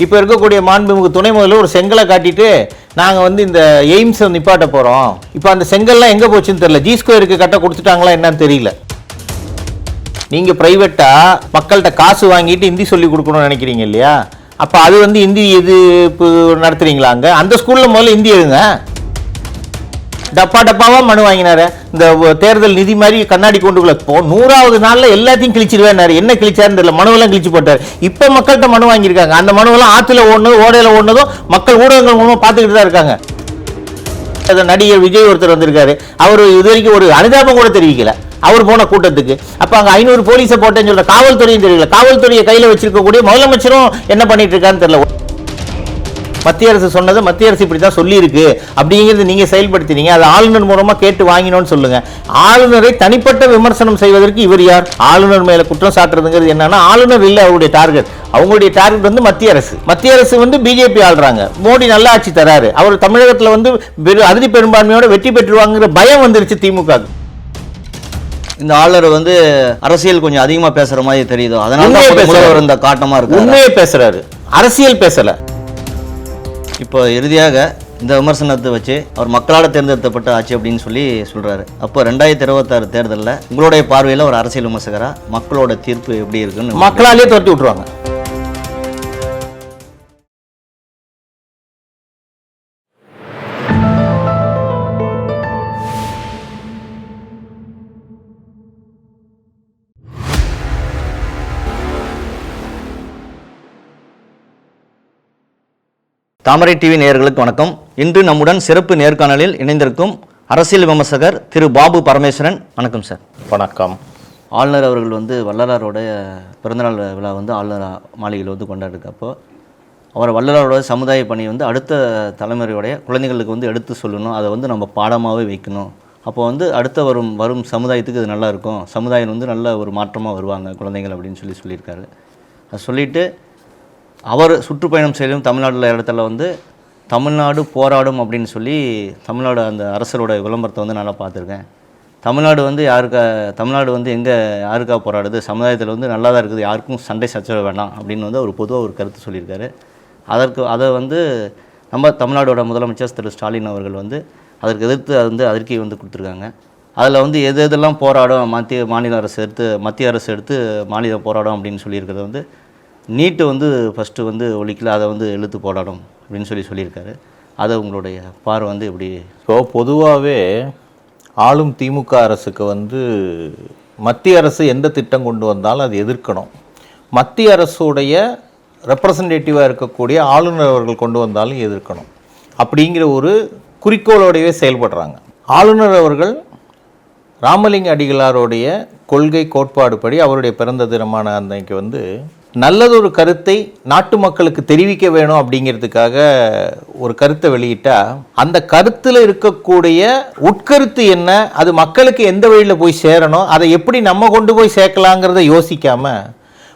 இப்போ இருக்கக்கூடிய மாண்புமிகு துணை முதல்வர் ஒரு செங்கலை காட்டிட்டு நாங்கள் வந்து இந்த எய்ம்ஸை நிப்பாட்ட போகிறோம் இப்போ அந்த செங்கல்லாம் எங்கே போச்சுன்னு தெரியல. ஜி ஸ்கொயருக்கு கட்ட கொடுத்துட்டாங்களா என்னன்னு தெரியல. நீங்கள் ப்ரைவேட்டாக மக்கள்கிட்ட காசு வாங்கிட்டு ஹிந்தி சொல்லி கொடுக்கணும்னு நினைக்கிறீங்க இல்லையா? அப்போ அது வந்து ஹிந்தி எதிர்ப்பு நடத்துகிறீங்களா அங்கே? அந்த ஸ்கூலில் முதல்ல ஹிந்தி எழுங்க டப்பா டப்பாவா மனு வாங்கினாரு. இந்த தேர்தல் நிதி மாதிரி கண்ணாடி கொண்டுக்குள்ள போ நூறாவது நாள்ல எல்லாத்தையும் கிழிச்சிருவேனாரு என்ன கிழிச்சாருன்னு தெரியல மனுவெல்லாம் கிழிச்சு போட்டார். இப்ப மக்கள்கிட்ட மனு வாங்கியிருக்காங்க. அந்த மனுவெல்லாம் ஆத்துல ஓடுனது ஓடையில ஓடுனதும் மக்கள் ஊடகங்கள் மூலமா பார்த்துக்கிட்டு தான் இருக்காங்க. அது நடிகர் விஜய் ஒருத்தர் வந்திருக்காரு. அவர் இது வரைக்கும் ஒரு அனுதாபம் கூட தெரிவிக்கல. அவர் போன கூட்டத்துக்கு. அப்போ அங்கே ஐநூறு போலீஸை போட்டேன்னு சொல்ற காவல்துறையும் தெரியல. காவல்துறையை கையில் வச்சிருக்கக்கூடிய முதலமைச்சரும் என்ன பண்ணிட்டு இருக்கான்னு தெரியல. மத்திய அரசு சொன்னதை மத்திய அரசு இப்படி தான் சொல்லியிருக்கு. அப்படிங்கிறது நீங்க செயல்படுத்தினீங்க. அது ஆளுநர் மூலமா கேட்டு வாங்கினோம்னு சொல்லுங்க. ஆளுநரை தனிப்பட்ட விமர்சனம் செய்வதற்கு இவர் யார்? ஆளுநர் மேல குற்றம் சாட்டுறதுங்கிறது என்னன்னா ஆளுநர் இல்ல அவருடைய டார்கெட் அவங்களுடைய டார்கெட் வந்து மத்திய அரசு. மத்திய அரசு வந்து பிஜேபி ஆள்றாங்க. மோடி நல்ல ஆட்சி தராரு. அவர் தமிழகத்துல வந்து அறுதி பெரும்பான்மையோட வெற்றி பெற்றுவாங்கிற பயம் வந்துருச்சு திமுக இந்த ஆளுநர் வந்து அரசியல் கொஞ்சம் அதிகமா பேசுற மாதிரி தெரியுதோ. அதனால இந்த காட்டமா இருக்கு உண்மையே பேசுறாரு. அரசியல் பேசல. இப்போ இறுதியாக இந்த விமர்சனத்தை வச்சு அவர் மக்களால் தேர்ந்தெடுக்கப்பட்ட ஆட்சி அப்படின்னு சொல்லி சொல்கிறாரு அப்போ ரெண்டாயிரத்தி இருபத்தாறு தேர்தலில் உங்களுடைய பார்வையில் ஒரு அரசியல் விமர்சகராக மக்களோட தீர்ப்பு எப்படி இருக்குன்னு மக்களாலே துரத்தி விட்டுருவாங்க. தாமரை டிவி நேயர்களுக்கு வணக்கம். இன்று நம்முடன் சிறப்பு நேர்காணலில் இணைந்திருக்கும் அரசியல் விமர்சகர் திரு பாபு பரமேஸ்வரன். வணக்கம் சார். வணக்கம். ஆளுநர் அவர்கள் வந்து வள்ளலாரோட பிறந்தநாள் விழா வந்து ஆளுநர் மாளிகையில் வந்து கொண்டாடிருக்கப்போ அவர் வள்ளலாரோட சமுதாய பணி வந்து அடுத்த தலைமுறையுடைய குழந்தைகளுக்கு வந்து எடுத்து சொல்லணும் அதை வந்து நம்ம பாடமாகவே வைக்கணும். அப்போ வந்து அடுத்த வரும் வரும் சமுதாயத்துக்கு இது நல்லா இருக்கும். சமுதாயம் வந்து நல்ல ஒரு மாற்றமாக வருவாங்க குழந்தைகள் அப்படின்னு சொல்லி சொல்லியிருக்காரு. அதை சொல்லிட்டு அவர் சுற்றுப்பயணம் செய்யும் தமிழ்நாட்டில் இடத்துல வந்து தமிழ்நாடு போராடும் அப்படின்னு சொல்லி தமிழ்நாடு அந்த அரசரோட விளம்பரத்தை வந்து நல்லா பார்த்துருக்கேன். தமிழ்நாடு வந்து யாருக்கா தமிழ்நாடு வந்து எங்கே யாருக்கா போராடுது? சமுதாயத்தில் வந்து நல்லா தான் இருக்குது. யாருக்கும் சண்டை சச்சரவு வேண்டாம் அப்படின்னு வந்து அவர் பொதுவாக ஒரு கருத்து சொல்லியிருக்காரு. அதற்கு அதை வந்து நம்ம தமிழ்நாடோட முதலமைச்சர் திரு. ஸ்டாலின் அவர்கள் வந்து அதற்கு எதிர்த்து அது வந்து அறிக்கை வந்து கொடுத்துருக்காங்க. அதில் வந்து எது எதெல்லாம் போராடும்? மத்திய மாநில அரசு எடுத்து மத்திய அரசு எடுத்து மாநிலம் போராடும் அப்படின்னு சொல்லியிருக்கிறது வந்து நீட்டு வந்து ஃபஸ்ட்டு வந்து ஒழிக்கல அதை வந்து இழுத்து போடணும் அப்படின்னு சொல்லி சொல்லியிருக்காரு. அதை உங்களுடைய பார்வை வந்து எப்படி? ஸோ பொதுவாகவே ஆளும் திமுக அரசுக்கு வந்து மத்திய அரசு எந்த திட்டம் கொண்டு வந்தாலும் அது எதிர்க்கணும். மத்திய அரசுடைய ரெப்ரசன்டேட்டிவாக இருக்கக்கூடிய ஆளுநர் அவர்கள் கொண்டு வந்தாலும் எதிர்க்கணும். அப்படிங்கிற ஒரு குறிக்கோளோடவே செயல்படுறாங்க. ஆளுநர் அவர்கள் ராமலிங்க அடிகளாருடைய கொள்கை கோட்பாடுபடி அவருடைய பிறந்த தினமான அன்னைக்கு வந்து நல்லதொரு கருத்தை நாட்டு மக்களுக்கு தெரிவிக்க வேணும் அப்படிங்கிறதுக்காக ஒரு கருத்தை வெளியிட்டா அந்த கருத்தில் இருக்கக்கூடிய உட்கருத்து என்ன அது மக்களுக்கு எந்த வழியில் போய் சேரணும் அதை எப்படி நம்ம கொண்டு போய் சேர்க்கலாங்கிறத யோசிக்காமல்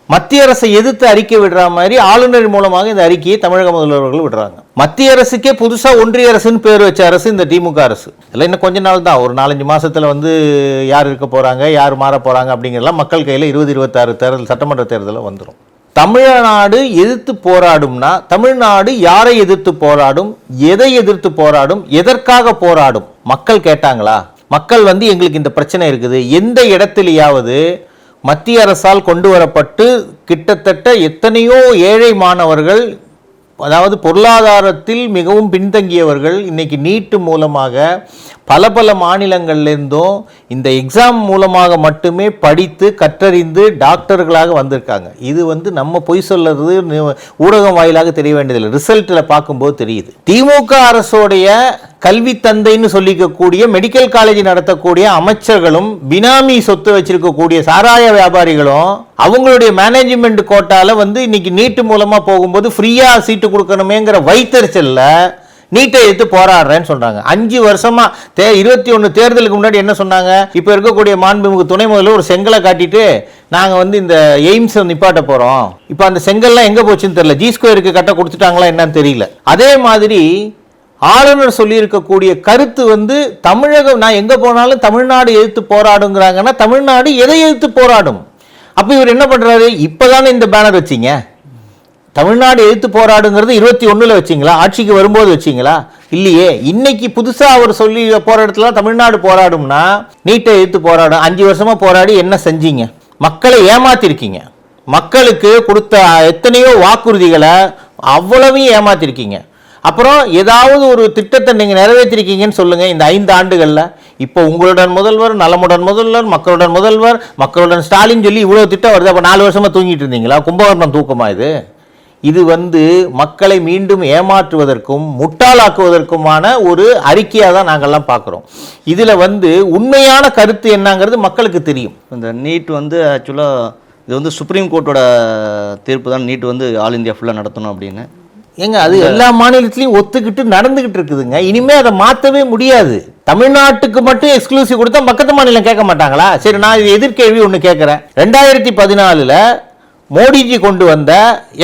மத்திய அரசை எதிர்த்து அறிக்கை விடுற மாதிரி ஆளுநர் மூலமாக இந்த அறிக்கையை தமிழக முதல்வர்கள் விடுறாங்க. மத்திய அரசுக்கே புதுசாக ஒன்றிய அரசுன்னு பேர் வச்ச அரசு இந்த திமுக அரசு. இல்லை இன்னும் கொஞ்ச நாள் தான். ஒரு நாலஞ்சு மாதத்தில் வந்து யார் இருக்க போகிறாங்க யார் மாற போகிறாங்க அப்படிங்கிறலாம் மக்கள் கையில் இருபது இருபத்தாறு தேர்தல் சட்டமன்ற தேர்தலில் வந்துடும் தமிழ்நாடு எதிர்த்து போராடும்னா தமிழ்நாடு யாரை எதிர்த்து போராடும் எதை எதிர்த்து போராடும் எதற்காக போராடும்? மக்கள் கேட்டாங்களா? மக்கள் வந்து எங்களுக்கு இந்த பிரச்சனை இருக்குது. எந்த இடத்துலையாவது மத்திய அரசால் கொண்டு வரப்பட்டு கிட்டத்தட்ட எத்தனையோ ஏழை மாணவர்கள் அதாவது பொருளாதாரத்தில் மிகவும் பின்தங்கியவர்கள் இன்றைக்கி நீட்டு மூலமாக பல பல மாநிலங்கள்லேருந்தும் இந்த எக்ஸாம் மூலமாக மட்டுமே படித்து கற்றறிந்து டாக்டர்களாக வந்திருக்காங்க. இது வந்து நம்ம பொய் சொல்லுறது ஊடகம் வாயிலாக தெரிய வேண்டியதில்லை. ரிசல்ட்டில் பார்க்கும்போது தெரியுது. திமுக அரசோடைய கல்வி தந்தைன்னு சொல்லிக்கக்கூடிய மெடிக்கல் காலேஜ் நடத்தக்கூடிய அமைச்சர்களும் பினாமி சொத்து வச்சிருக்கக்கூடிய சாராய வியாபாரிகளும் அவங்களுடைய மேனேஜ்மெண்ட் கோட்டால வந்து இன்னைக்கு நீட்டு மூலமா போகும்போது ஃப்ரீயா சீட்டு கொடுக்கணுமேங்கிற வைத்தறிச்சல்ல நீட்டை எடுத்து போராடுறேன்னு சொல்றாங்க. அஞ்சு வருஷமா தே இருபத்தி ஒன்று தேர்தலுக்கு முன்னாடி என்ன சொன்னாங்க? இப்போ இருக்கக்கூடிய மாண்புமிகு துணை முதல்வர் ஒரு செங்கலை காட்டிட்டு நாங்கள் வந்து இந்த எய்ம்ஸை நிப்பாட்ட போறோம். இப்போ அந்த செங்கல்லாம் எங்கே போச்சுன்னு தெரியல. ஜி ஸ்கொயருக்கு கட்ட கொடுத்துட்டாங்களா என்னன்னு தெரியல. அதே மாதிரி ஆளுநர் சொல்லியிருக்கக்கூடிய கருத்து வந்து தமிழகம் நான் எங்கே போனாலும் தமிழ்நாடு எதிர்த்து போராடுங்கிறாங்கன்னா தமிழ்நாடு எதை எதிர்த்து போராடும்? அப்போ இவர் என்ன பண்ணுறாரு இப்போ தானே இந்த பேனர் வச்சீங்க. தமிழ்நாடு எதிர்த்து போராடுங்கிறது இருபத்தி ஒன்றில் வச்சீங்களா? ஆட்சிக்கு வரும்போது வச்சீங்களா? இல்லையே. இன்னைக்கு புதுசாக அவர் சொல்லி போகிற இடத்துல தமிழ்நாடு போராடும்னா நீட்டை எதிர்த்து போராடும். அஞ்சு வருஷமாக போராடி என்ன செஞ்சீங்க? மக்களை ஏமாத்திருக்கீங்க. மக்களுக்கு கொடுத்த எத்தனையோ வாக்குறுதிகளை அவ்வளவையும் ஏமாத்திருக்கீங்க. அப்புறம் ஏதாவது ஒரு திட்டத்தை நீங்கள் நிறைவேற்றிருக்கீங்கன்னு சொல்லுங்கள் இந்த ஐந்து ஆண்டுகளில். இப்போ உங்களுடன் முதல்வர் நலமுடன் முதல்வர் மக்களுடன் முதல்வர் மக்களுடன் ஸ்டாலின் சொல்லி இவ்வளோ திட்டம் வருது அப்போ நாலு வருஷமாக தூங்கிட்டு இருந்தீங்களா? கும்பகர்ணம் தூக்கமா இது? இது வந்து மக்களை மீண்டும் ஏமாற்றுவதற்கும் முட்டாளாக்குவதற்குமான ஒரு அறிக்கையாக தான் நாங்கள்லாம் பார்க்குறோம். இதில் வந்து உண்மையான கருத்து என்னங்கிறது மக்களுக்கு தெரியும். இந்த நீட் வந்து ஆக்சுவலாக இது வந்து சுப்ரீம் கோர்ட்டோட தீர்ப்பு தான் நீட் வந்து ஆல் இந்தியா ஃபுல்லாக நடத்தணும் அப்படின்னு. ஏங்க அது எல்லா மாநிலத்திலையும் ஒத்துக்கிட்டு நடந்துகிட்டு இருக்குதுங்க. இனிமே அதை மாற்றவே முடியாது. தமிழ்நாட்டுக்கு மட்டும் எக்ஸ்க்ளூசிவ் கொடுத்தா பக்கத்து மாநிலம் கேட்க மாட்டாங்களா? சரி நான் இது எதிர்கேள்வி ஒன்று கேட்குறேன். ரெண்டாயிரத்தி பதினாலில் மோடிஜி கொண்டு வந்த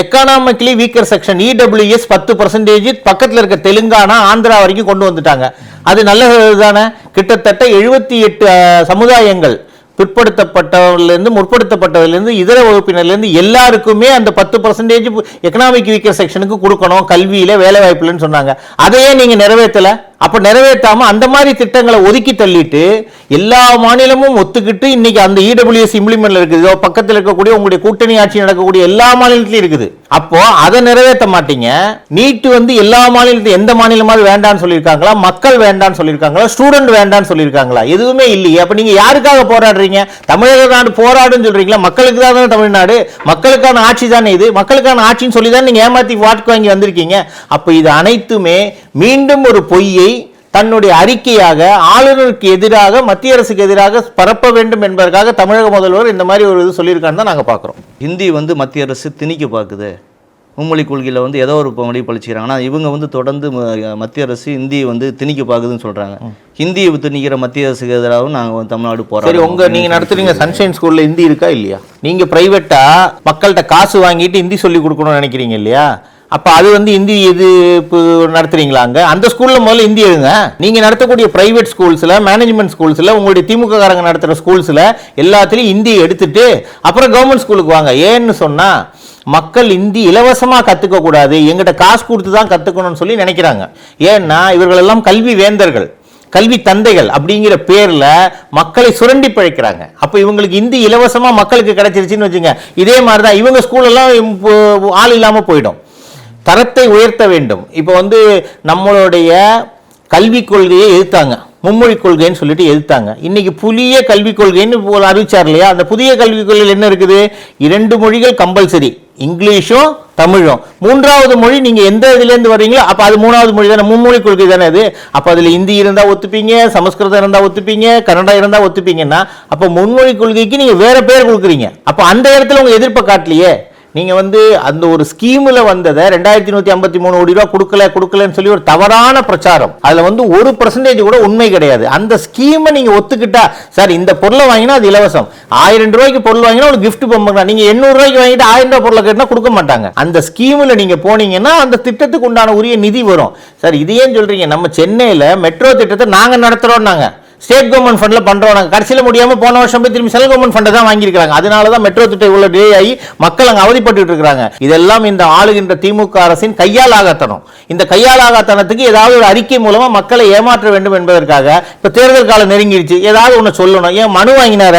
எக்கனாமிக்கலி வீக்கர் செக்ஷன் இடபிள்யூஎஸ் பத்து பர்சன்டேஜ் பக்கத்தில் இருக்க தெலுங்கானா ஆந்திரா வரைக்கும் கொண்டு வந்துட்டாங்க. அது நல்லது தானே கிட்டத்தட்ட எழுபத்தி எட்டு சமுதாயங்கள் பிற்படுத்தப்பட்டவர்லேருந்து முற்படுத்தப்பட்டவர்லேருந்து இதர வகுப்பினர்லேருந்து எல்லாருக்குமே அந்த பத்து பர்சன்டேஜ் எக்கனாமிக் வீக்கர் செக்ஷனுக்கு கொடுக்கணும் கல்வியில் வேலை வாய்ப்புலன்னு சொன்னாங்க. அதையே நீங்கள் நிறைவேற்றலை அப்போ நிறைவேற்றாமல் அந்த மாதிரி திட்டங்களை ஒதுக்கி தள்ளிட்டு எல்லா மாநிலமும் ஒத்துக்கிட்டு இன்னைக்கு அந்த இடபிள்யூஎஸ் இம்ப்ளிமெண்ட்ல இருக்குது. பக்கத்தில் இருக்கக்கூடிய உங்களுடைய கூட்டணி ஆட்சி நடக்கக்கூடிய எல்லா மாநிலத்திலையும் இருக்குது. அப்போ அதை நிறைவேற்ற மாட்டீங்க. நீட் வந்து எல்லா மாநிலத்தையும் எந்த மாநிலமாவது வேண்டாம்னு சொல்லியிருக்காங்களா? மக்கள் வேண்டாம்னு சொல்லியிருக்காங்களா? ஸ்டூடெண்ட் வேண்டாம்னு சொல்லியிருக்காங்களா? எதுவுமே இல்லையே. அப்போ நீங்கள் யாருக்காக போராடுறீங்க? தமிழக நாடு போராடுன்னு சொல்கிறீங்களா மக்களுக்கு தான் தமிழ்நாடு? மக்களுக்கான ஆட்சி தானே இது? மக்களுக்கான ஆட்சின்னு சொல்லி தான் நீங்கள் ஏமாற்றி வாக்கு வாங்கி வந்திருக்கீங்க? அப்போ இது அனைத்துமே மீண்டும் ஒரு பொய்யை தன்னுடைய அறிக்கையாக ஆளுநருக்கு எதிராக மத்திய அரசுக்கு எதிராக பரப்ப வேண்டும் என்பதற்காக தமிழக முதல்வர் இந்த மாதிரி ஒரு இது சொல்லியிருக்கான்னு தான் நாங்க பார்க்குறோம் ஹிந்தி வந்து மத்திய அரசு திணிக்க பார்க்குது மும்மொழி கொள்கையில் வந்து ஏதோ ஒரு மொழி பழிச்சுக்கிறாங்க ஆனால் இவங்க வந்து தொடர்ந்து மத்திய அரசு ஹிந்தியை வந்து திணிக்க பார்க்குதுன்னு சொல்கிறாங்க ஹிந்தியை திணிக்கிற மத்திய அரசுக்கு எதிராகவும் நாங்கள் தமிழ்நாடு சரி போகிறோம் உங்க நீங்க நடத்துறீங்க சன்ஷைன் ஸ்கூல்ல ஹிந்தி இருக்கா இல்லையா? நீங்க பிரைவேட்டா மக்கள்கிட்ட காசு வாங்கிட்டு ஹிந்தி சொல்லி கொடுக்கணும்னு நினைக்கிறீங்க இல்லையா? அப்போ அது வந்து இந்தி இது நடத்துறீங்களா அங்க? அந்த ஸ்கூலில் முதல்ல இந்தி எழுங்க நீங்கள் நடத்தக்கூடிய பிரைவேட் ஸ்கூல்ஸில் மேனேஜ்மெண்ட் ஸ்கூல்ஸில் உங்களுடைய திமுக காரங்க நடத்துகிற ஸ்கூல்ஸில் எல்லாத்துலேயும் ஹிந்தியை எடுத்துட்டு அப்புறம் கவர்மெண்ட் ஸ்கூலுக்கு வாங்க. ஏன்னு சொன்னால் மக்கள் இந்தி இலவசமாக கற்றுக்கக்கூடாது எங்கிட்ட காசு கொடுத்து தான் கற்றுக்கணும்னு சொல்லி நினைக்கிறாங்க. ஏன்னா இவர்களெல்லாம் கல்வி வேந்தர்கள் கல்வி தந்தைகள் அப்படிங்கிற பேரில் மக்களை சுரண்டி பிழைக்கிறாங்க. அப்போ இவங்களுக்கு இந்தி இலவசமாக மக்களுக்கு கிடைச்சிருச்சுன்னு வச்சுங்க. இதே மாதிரி தான் இவங்க ஸ்கூலெல்லாம் ஆள் இல்லாமல் போயிடும். தரத்தை உயர்த்த வேண்டும். இப்போ வந்து நம்மளுடைய கல்விக் கொள்கையை எதிர்த்தாங்க. மும்மொழி கொள்கைன்னு சொல்லிட்டு எதிர்த்தாங்க. இன்னைக்கு புதிய கல்விக் கொள்கைன்னு ஒரு அறிவிச்சார் இல்லையா? அந்த புதிய கல்விக் கொள்கையில் என்ன இருக்குது? இரண்டு மொழிகள் கம்பல்சரி. இங்கிலீஷும் தமிழும். மூன்றாவது மொழி நீங்க எந்த இதுலேருந்து வரீங்களோ வர்றீங்களோ அது மூணாவது மொழி தானே. மும்மொழி கொள்கை தானே அது. அப்போ அதில் ஹிந்தி இருந்தால் ஒத்துப்பீங்க சமஸ்கிருதம் இருந்தால் ஒத்துப்பீங்க கன்னடா இருந்தால் ஒத்துப்பீங்கன்னா அப்போ மும்மொழி கொள்கைக்கு நீங்க வேற பேர் கொடுக்குறீங்க. அப்போ அந்த இடத்துல உங்க எதிர்ப்பை காட்டலையே. நீங்கள் வந்து அந்த ஒரு ஸ்கீமில் வந்ததை ரெண்டாயிரத்தி நூற்றி ஐம்பத்தி மூணு கோடி ரூபா கொடுக்கல கொடுக்கலன்னு சொல்லி ஒரு தவறான பிரச்சாரம். அதில் வந்து ஒரு பர்சன்டேஜ் கூட உண்மை கிடையாது. அந்த ஸ்கீமை நீங்கள் ஒத்துக்கிட்டா சார் இந்த பொருளை வாங்கினா அது இலவசம். ஆயிரம் ரூபாய்க்கு பொருள் வாங்கினா ஒரு கிஃப்ட் பொம்மை நீங்கள் எண்ணூறு ரூபாய்க்கு வாங்கிட்டு ஆயிரம் ரூபாய் பொருளை கேட்டால் கொடுக்க மாட்டாங்க. அந்த ஸ்கீமில் நீங்கள் போனீங்கன்னா அந்த திட்டத்துக்கு உண்டான உரிய நிதி வரும். சார் இது ஏன் நம்ம சென்னையில் மெட்ரோ திட்டத்தை நாங்கள் நடத்துகிறோம் நாங்கள் ஸ்டேட் கவர்மெண்ட் ஃபண்டில் பண்ணுறோம் நாங்கள் கடைசியில் முடியாமல் போன வருஷம் போய் திரும்பி சென்ட்ரல் கவர்மெண்ட் ஃபண்டை தான் வாங்கியிருக்காங்க அதனால தான் மெட்ரோ திட்டம் இவ்வளோ டிலே ஆகி மக்கள் அங்கே அவதிப்பட்டு இருக்கிறாங்க இதெல்லாம் இந்த ஆளுகின்ற திமுக அரசின் கையால் ஆகத்தனம். இந்த கையால் ஆகத்தனத்துக்கு ஏதாவது ஒரு அறிக்கை மூலமாக மக்களை ஏமாற்ற வேண்டும் என்பதற்காக இப்போ தேர்தல் காலம் நெருங்கிடுச்சு ஏதாவது ஒன்று சொல்லணும். ஏன் மனு வாங்கினார?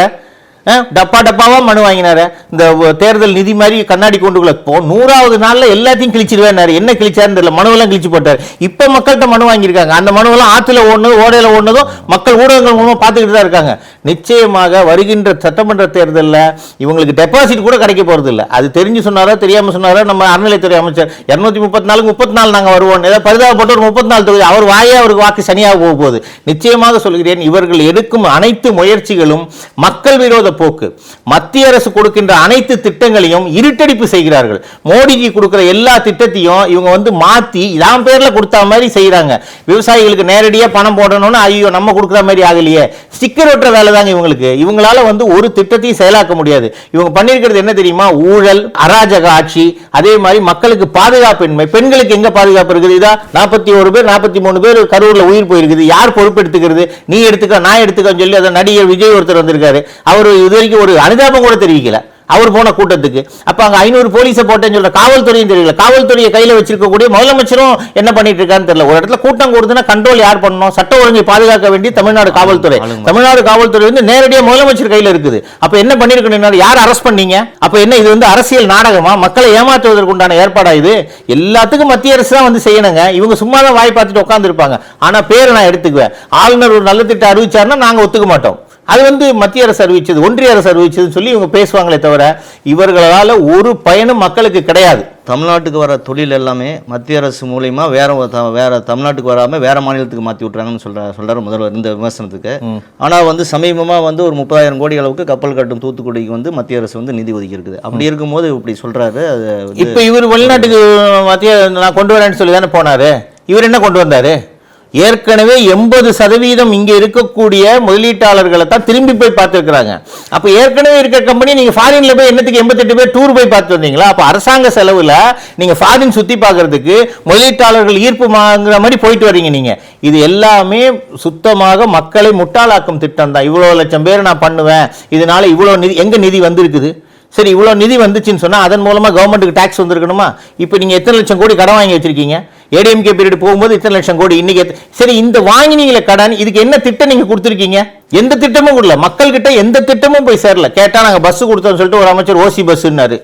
டப்பா டப்பாவாக மனு வாங்கினாரு. இந்த தேர்தல் நிதி மாதிரி கண்ணாடி கொண்டுக்குள்ள போ நூறாவது நாளில் எல்லாத்தையும் கிழிச்சிருவேன்னாரு. என்ன கிழிச்சாருன்னு தெரியல மனுவெல்லாம் கிழிச்சு போட்டார். இப்போ மக்கள்கிட்ட மனு வாங்கியிருக்காங்க. அந்த மனுவெல்லாம் ஆற்றுல ஓடுனது ஓடையில் ஓடுனதும் மக்கள் ஊடகங்கள் மூலமாக பார்த்துக்கிட்டு தான் இருக்காங்க. நிச்சயமாக வருகின்ற சட்டமன்ற தேர்தலில் இவங்களுக்கு டெபாசிட் கூட கிடைக்க போகிறது இல்லை. அது தெரிஞ்சு சொன்னாரோ தெரியாமல் சொன்னாரோ நம்ம அறநிலைத்துறை அமைச்சர் இரநூத்தி முப்பத்தி நாலுக்கு முப்பத்தி நாலு நாங்கள் வருவோம். ஏதாவது பரிதாபப்பட்ட ஒரு முப்பத்தி நாலு தொகுதி அவர் வாயே அவருக்கு வாக்கு சனியாக போக போகுது. நிச்சயமாக சொல்கிறேன் இவர்கள் எடுக்கும் அனைத்து முயற்சிகளும் மக்கள் விரோத போக்கு. மத்திய அரசு கொடுக்கின்ற அனைத்து திட்டங்களையும் இருட்டடிப்பு செய்கிறார்கள். மோடிஜி கொடுக்கிற எல்லா திட்டத்தையும் இவங்க வந்து மாத்தி இதான் பேர்ல கொடுத்த மாதிரி செய்கிறாங்க விவசாயிகளுக்கு நேரடியாக பணம் போடணும்னு ஐயோ நம்ம கொடுக்குற மாதிரி ஆகலையே. ஸ்டிக்கர் ஒட்டுற வேலை தாங்க இவங்களுக்கு. இவங்களால வந்து ஒரு திட்டத்தையும் செயலாக்க முடியாது. இவங்க பண்ணிருக்கிறது என்ன தெரியுமா? ஊழல் அராஜக ஆட்சி அதே மாதிரி மக்களுக்கு பாதுகாப்பின்மை. பெண்களுக்கு எங்க பாதுகாப்பு இருக்குது? இதா நாற்பத்தி ஒரு பேர் நாற்பத்தி மூணு பேர் கரூர்ல உயிர் போயிருக்குது. யார் பொறுப்பு எடுத்துக்கிறது நீ எடுத்துக்க நான் எடுத்துக்கன்னு சொல்லி அதை நடிகர் விஜய் ஒருத்தர் வந்திருக்காரு. அவர் இது வரைக்கும் ஒரு அனுதாபம் கூட தெரிவிக்கல. அவர் போன கூட்டத்துக்கு. அப்ப அங்க ஐநூறு போலீஸை போட்டேன்னு சொல்ற காவல்துறையும் தெரியல. காவல்துறையை கையில வச்சிருக்கக்கூடிய முதலமைச்சரும் என்ன பண்ணிட்டு இருக்கான்னு தெரியல. ஒரு இடத்துல கூட்டம் கூடுதுன்னா கண்ட்ரோல் யார் பண்ணணும்? சட்ட ஒழுங்கை பாதுகாக்க வேண்டிய தமிழ்நாடு காவல்துறை. தமிழ்நாடு காவல்துறை வந்து நேரடியா முதலமைச்சர் கையில இருக்குது. அப்ப என்ன பண்ணிருக்கணும் யார் அரெஸ்ட் பண்ணீங்க? அப்ப என்ன இது வந்து அரசியல் நாடகமா? மக்களை ஏமாற்றுவதற்கு உண்டான ஏற்பாடா இது? எல்லாத்துக்கும் மத்திய அரசு தான் வந்து செய்யணுங்க. இவங்க சும்மா தான் வாய் பார்த்துட்டு உட்கார்ந்து இருப்பாங்க ஆனா பேரை நான் எடுத்துக்குவேன். ஆளுநர் ஒரு நல்ல திட்டம் அறிவிச்சாருன்னா நாங்க ஒத்துக்க மாட்டோம். அது வந்து மத்திய அரசு அறிவிச்சது ஒன்றிய அரசு அறிவிச்சதுன்னு சொல்லி இவங்க பேசுவாங்களே தவிர இவர்களால ஒரு பயனும் மக்களுக்கு கிடையாது. தமிழ்நாட்டுக்கு வர தொழில் எல்லாமே மத்திய அரசு மூலியமா வேற வேற தமிழ்நாட்டுக்கு வராம வேற மாநிலத்துக்கு மாத்தி விட்றாங்கன்னு சொல்ற சொல்றாரு முதல்வர் இந்த விமர்சனத்துக்கு. ஆனா வந்து சமீபமா வந்து ஒரு முப்பதாயிரம் கோடி அளவுக்கு கப்பல் கட்டும் தூத்துக்குடிக்கு வந்து மத்திய அரசு வந்து நிதி ஒதுக்கி இருக்குது அப்படி இருக்கும்போது இப்படி சொல்றாரு அது இப்ப இவர் வெளிநாட்டுக்கு மத்திய நான் கொண்டு வரேன்னு சொல்லி தானே போனாரு? இவர் என்ன கொண்டு வந்தாரு? ஏற்கனவே எண்பது சதவீதம் இங்கே இருக்கக்கூடிய முதலீட்டாளர்களை தான் திரும்பி போய் பார்த்துருக்குறாங்க. அப்போ ஏற்கனவே இருக்கிற கம்பெனி நீங்கள் ஃபாரினில் போய் என்னத்துக்கு எண்பத்தெட்டு பேர் டூர் போய் பார்த்து வந்தீங்களா? அப்போ அரசாங்க செலவில் நீங்கள் ஃபாரின் சுற்றி பார்க்குறதுக்கு முதலீட்டாளர்கள் ஈர்ப்பு வாங்குற மாதிரி போயிட்டு வரீங்க நீங்கள் இது எல்லாமே சுத்தமாக மக்களை முட்டாளாக்கும் திட்டம் தான். இவ்வளோ லட்சம் பேர் நான் பண்ணுவேன். இதனால இவ்வளோ நிதி எங்கே நிதி வந்திருக்குது? சரி இவ்வளோ நிதி வந்துச்சுன்னு சொன்னால் அதன் மூலமாக கவர்மெண்ட்டுக்கு டேக்ஸ் வந்திருக்கணுமா? இப்போ நீங்கள் எத்தனை லட்சம் கோடி கடன் வாங்கி வச்சிருக்கீங்க? ஏடிஎம்கே பீரியட் போகும்போது இத்தனை லட்சம் கோடி இன்னைக்கு சரி இந்த வாங்கினீங்களே கடன் இதுக்கு என்ன திட்டம் நீங்கள் கொடுத்துருக்கீங்க? எந்த திட்டமும் கொடுக்கல. மக்கள்கிட்ட எந்த திட்டமும் போய் சேரல. கேட்டால் நாங்கள் பஸ் கொடுத்தோம்னு சொல்லிட்டு ஒரு அமைச்சர் ஓசி பஸ்ஸுன்னாரு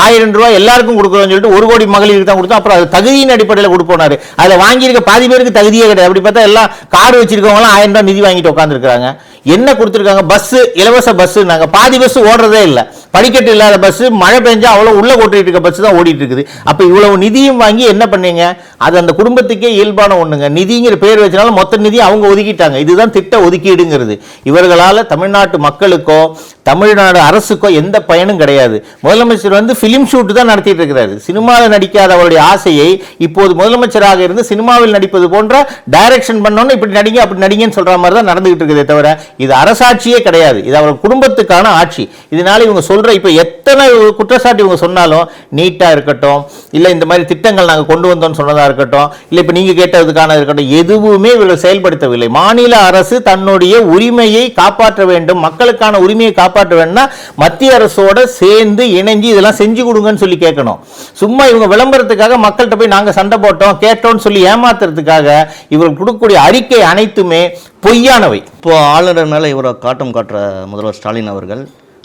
ஆயிரம் ரூபாய் எல்லாருக்கும் கொடுக்குறோம்னு சொல்லிட்டு ஒரு கோடி மகளிருக்கு தான் கொடுத்தோம். அப்புறம் அது தகுதியின் அடிப்படையில் கொடுப்போனாரு அதில் வாங்கியிருக்க பாதி பேருக்கு தகுதியே கிடையாது. அப்படி பார்த்தா எல்லாம் கார் வச்சிருக்கவங்களாம் ஆயிரம் ரூபாய் நிதி வாங்கிட்டு உட்காந்துருக்காங்க என்ன கொடுத்துருக்காங்க? பஸ் இலவச பஸ்ஸுன்னாங்க பாதி பஸ் ஓடுறதே இல்லை. படிக்கட்டு இல்லாத பஸ் மழை பெஞ்சா அவ்வளோ உள்ள ஓட்டிகிட்டு இருக்க பஸ் தான் ஓடிட்டு இருக்குது. அப்போ இவ்வளவு நிதியும் வாங்கி என்ன பண்ணீங்க? அது அந்த குடும்பத்துக்கே இயல்பான ஒண்ணுங்க. நிதிங்கிற பேர் வச்சனால மொத்த நிதி அவங்க ஒதுக்கிட்டாங்க. இதுதான் திட்ட ஒதுக்கீடுங்கிறது. இவர்களால் தமிழ்நாட்டு மக்களுக்கோ தமிழ்நாடு அரசுக்கோ எந்த பயனும் கிடையாது. முதலமைச்சர் வந்து ஃபிலிம் ஷூட் தான் நடத்திட்டு இருக்கிறாரு. சினிமாவில் நடிக்காத அவருடைய ஆசையை இப்போது முதலமைச்சராக இருந்து சினிமாவில் நடிப்பது போன்ற டைரக்ஷன் பண்ணோன்னு இப்படி நடிங்க அப்படி நடிங்கன்னு சொல்ற மாதிரி தான் நடந்துகிட்டு இருக்குதே தவிர இது அரசாட்சியே கிடையாது. இது அவர் குடும்பத்துக்கான ஆட்சி. இதனால இவங்க சொல்கிற இப்போ எத்தனை குற்றச்சாட்டு இவங்க சொன்னாலும் நீட்டாக இருக்கட்டும் இல்லை இந்த மாதிரி திட்டங்கள் நாங்கள் கொண்டு வந்தோம்னு சொன்னதாக இருக்கட்டும் இல்லை இப்போ நீங்கள் கேட்டதுக்கான இருக்கட்டும் எதுவுமே இவர்கள் செயல்படுத்தவில்லை. மாநில அரசு தன்னுடைய உரிமையை காப்பாற்ற வேண்டும் மக்களுக்கான உரிமையை காப்பாற்ற வேண்டும்னா மத்திய அரசோட சேர்ந்து இணைஞ்சு இதெல்லாம் செஞ்சு கொடுங்கன்னு சொல்லி கேட்கணும். சும்மா இவங்க விளம்பரத்துக்காக மக்கள்கிட்ட போய் நாங்கள் சண்டை போட்டோம் கேட்டோம்னு சொல்லி ஏமாத்துறதுக்காக இவர்கள் கொடுக்கக்கூடிய அறிக்கை அனைத்துமே பொய்யானவை. இப்போ ஆளுநர் மேலே இவரை காட்டம் காட்டுற முதல்வர் ஸ்டாலின் அவர்கள்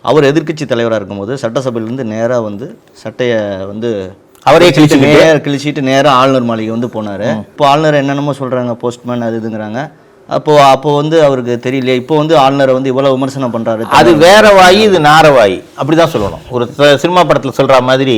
அவர் எதிர்க்கட்சி தலைவராக இருக்கும்போது சட்டசபையிலேருந்து நேராக வந்து சட்டையை வந்து அவரே கிழிச்சுக்கிட்டு. நேர கிழிச்சிட்டு நேராக ஆளுநர் மாளிகை வந்து போனார். இப்போ ஆளுநர் என்னென்னமோ சொல்கிறாங்க போஸ்ட்மேன் அது இதுங்கிறாங்க. அப்போ அப்போ வந்து அவருக்கு தெரியலையே. இப்போ வந்து ஆளுநரை வந்து இவ்வளவு விமர்சனம் பண்றாரு. அது வேற வாய் இது நார வாய். அப்படிதான் சொல்லணும். ஒரு சினிமா படத்துல சொல்ற மாதிரி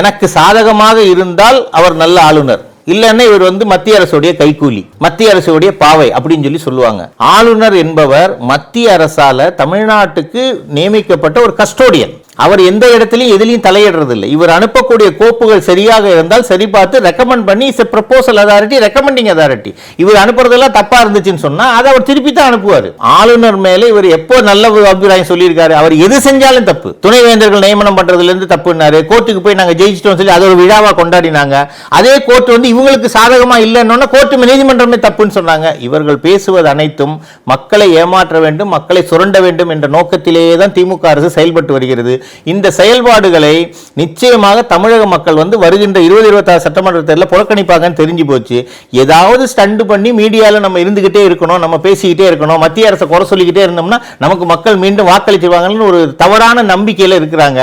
எனக்கு சாதகமாக இருந்தால் அவர் நல்ல ஆளுநர். இல்லைன்னா இவர் வந்து மத்திய அரசுடைய கைக்கூலி மத்திய அரசுடைய பாவை அப்படின்னு சொல்லி சொல்லுவாங்க. ஆளுநர் என்பவர் மத்திய அரசால தமிழ்நாட்டுக்கு நியமிக்கப்பட்ட ஒரு கஸ்டோடியன். அவர் எந்த இடத்துலையும் எதுலையும் தலையிடுறது இல்லை இவர் அனுப்பக்கூடிய கோப்புகள் சரியாக இருந்தால் சரி பார்த்து ரெக்கமெண்ட் பண்ணி is proposal authority recommending authority இவர் அனுப்புறதெல்லாம் தப்பாக இருந்துச்சுன்னு சொன்னால் அதை அவர் திருப்பி தான் அனுப்புவார். ஆளுநர் மேலே இவர் எப்போ நல்ல ஒரு அபிப்பிராயம் சொல்லியிருக்காரு அவர் எது செஞ்சாலும் தப்பு. துணைவேந்தர்கள் நியமனம் பண்ணுறதுலேருந்து இருந்து தப்புன்னாரு. கோர்ட்டுக்கு போய் நாங்கள் ஜெயிச்சிட்டோம் சொல்லி அதை ஒரு விழாவாக கொண்டாடினாங்க. அதே கோர்ட் வந்து இவங்களுக்கு சாதகமாக இல்லைன்னா கோர்ட்டு நீதிமன்றமே தப்புன்னு சொன்னாங்க. இவர்கள் பேசுவது அனைத்தும் மக்களை ஏமாற்ற வேண்டும் மக்களை சுரண்ட வேண்டும் என்ற நோக்கத்திலேயே தான் திமுக அரசு செயல்பட்டு வருகிறது. இந்த செயல்பாடுகளை நிச்சயமாக தமிழக மக்கள் வந்து வருகின்ற இருபது இருபத்தாறு சட்டமன்ற தேர்தலில் புறக்கணிப்பாங்கன்னு தெரிஞ்சு போச்சு. ஏதாவது ஸ்டண்டு பண்ணி மீடியாவில் நம்ம இருந்துகிட்டே இருக்கணும் நம்ம பேசிக்கிட்டே இருக்கணும் மத்திய அரசை குறை சொல்லிக்கிட்டே இருந்தோம்னா நமக்கு மக்கள் மீண்டும் வாக்களிச்சிருவாங்கன்னு ஒரு தவறான நம்பிக்கையில் இருக்கிறாங்க.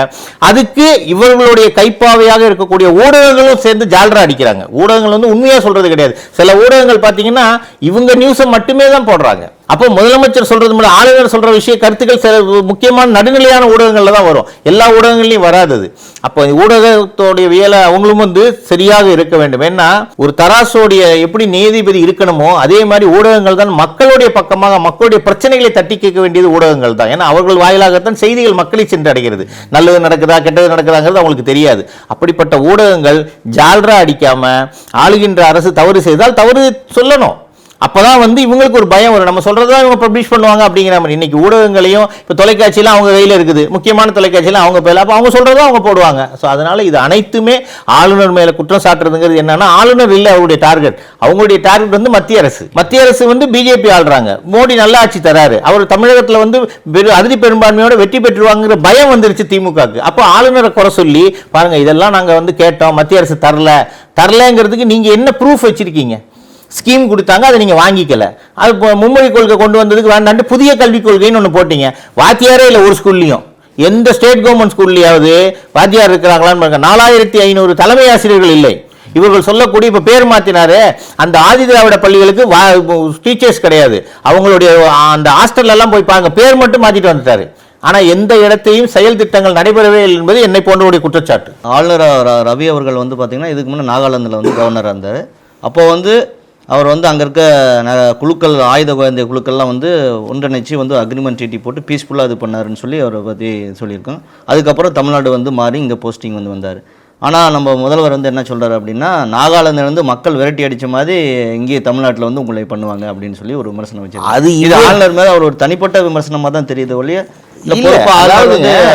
அதுக்கு இவர்களுடைய கைப்பாவையாக இருக்கக்கூடிய ஊடகங்களும் சேர்ந்து ஜால்ரா அடிக்கிறாங்க. ஊடகங்கள் வந்து உண்மையாக சொல்கிறது கிடையாது. சில ஊடகங்கள் பார்த்தீங்கன்னா இவங்க நியூஸை மட்டுமே தான் போடுறாங்க. அப்போ முதலமைச்சர் சொல்றது மட்டும் ஆளுநர் சொல்ற விஷய கருத்துக்கள் சில முக்கியமான நடுநிலையான ஊடகங்கள்ல தான் வரும். எல்லா ஊடகங்களையும் வராதது. அப்போ ஊடகத்தோடைய வேலை அவங்களும் வந்து சரியாக இருக்க வேண்டும். ஏன்னா ஒரு தராசோடைய எப்படி நீதிபதி இருக்கணுமோ அதே மாதிரி ஊடகங்கள் தான் மக்களுடைய பக்கமாக மக்களுடைய பிரச்சனைகளை தட்டி கேட்க வேண்டியது ஊடகங்கள் தான். ஏன்னா அவர்கள் வாயிலாகத்தான் செய்திகள் மக்களை சென்றடைகிறது. நல்லது நடக்குதா கெட்டது நடக்குதாங்கிறது அவங்களுக்கு தெரியாது. அப்படிப்பட்ட ஊடகங்கள் ஜால்ரா அடிக்காம ஆளுகின்ற அரசு தவறு செய்தால் தவறு சொல்லணும். அப்பதான் வந்து இவங்களுக்கு ஒரு பயம் வரும். நம்ம சொல்றதா இவங்க பப்ளிஷ் பண்ணுவாங்க அப்படிங்கிற மாதிரி. இன்றைக்கி ஊடகங்களையும் இப்போ தொலைக்காட்சியில் அவங்க கையில் இருக்குது. முக்கியமான தொலைக்காட்சியில் அவங்க பேர் அப்போ அவங்க சொல்றதும் அவங்க போடுவாங்க. ஸோ அதனால் இது அனைத்துமே ஆளுநர் மேலே குற்றம் சாட்டுறதுங்கிறது என்னன்னா ஆளுநர் இல்லை அவருடைய டார்கெட் அவங்களுடைய டார்கெட் வந்து மத்திய அரசு. மத்திய அரசு வந்து பிஜேபி ஆள்றாங்க. மோடி நல்ல ஆட்சி தராரு. அவர் தமிழகத்தில் வந்து வெறு அதிரி பெரும்பான்மையோட வெற்றி பெற்றுவாங்கிற பயம் வந்துருச்சு திமுகவுக்கு. அப்போ ஆளுநரை குறை சொல்லி பாருங்கள் இதெல்லாம் நாங்கள் வந்து கேட்டோம். மத்திய அரசு தரல. தரலங்கிறதுக்கு நீங்கள் என்ன ப்ரூஃப் வச்சுருக்கீங்க? ஸ்கீம் கொடுத்தாங்க அதை நீங்கள் வாங்கிக்கல. அது இப்போ மும்மொழி கொள்கை கொண்டு வந்ததுக்கு வேண்டாண்டு புதிய கல்விக் கொள்கைன்னு ஒன்று போட்டீங்க. வாத்தியாரே இல்லை ஒரு ஸ்கூல்லையும். எந்த ஸ்டேட் கவர்மெண்ட் ஸ்கூல்லையாவது வாத்தியார் இருக்கிறாங்களான்னு நாலாயிரத்தி ஐநூறு தலைமை ஆசிரியர்கள் இல்லை. இவர்கள் சொல்லக்கூடிய இப்போ பேர் மாற்றினாரு அந்த ஆதி திராவிட பள்ளிகளுக்கு டீச்சர்ஸ் கிடையாது. அவங்களுடைய அந்த ஹாஸ்டல்லாம் போய் பாருங்க பேர் மட்டும் மாற்றிட்டு வந்துட்டாரு. ஆனால் எந்த இடத்தையும் செயல் திட்டங்கள் நடைபெறவே இல்லை என்பது என்னை போன்றவருடைய குற்றச்சாட்டு. ஆளுநர் ரவி அவர்கள் வந்து பார்த்தீங்கன்னா இதுக்கு முன்னே நாகாலாந்தில் வந்து கவர்னராக இருந்தார். அப்போ வந்து அவர் வந்து அங்கே இருக்க குழுக்கள் ஆயுத குழந்தை குழுக்கள்லாம் வந்து ஒன்றிணைச்சு வந்து அக்ரிமெண்ட் ட்ரீட்டி போட்டு பீஸ்ஃபுல்லாக இது பண்ணாருன்னு சொல்லி அவரை பற்றி சொல்லியிருக்கோம். அதுக்கப்புறம் தமிழ்நாடு வந்து மாறி இங்கே போஸ்டிங் வந்து வந்தார். ஆனால் நம்ம முதல்வர் வந்து என்ன சொல்றாரு அப்படின்னா நாகாலாந்துலேருந்து மக்கள் விரட்டி அடித்த மாதிரி இங்கே தமிழ்நாட்டில் வந்து உங்களை பண்ணுவாங்க அப்படின்னு சொல்லி ஒரு விமர்சனம் வச்சிருக்காரு. அது இது இது- ஆளுநர் மேலே அவர் ஒரு தனிப்பட்ட விமர்சனமாக தான் தெரியுது ஒழிய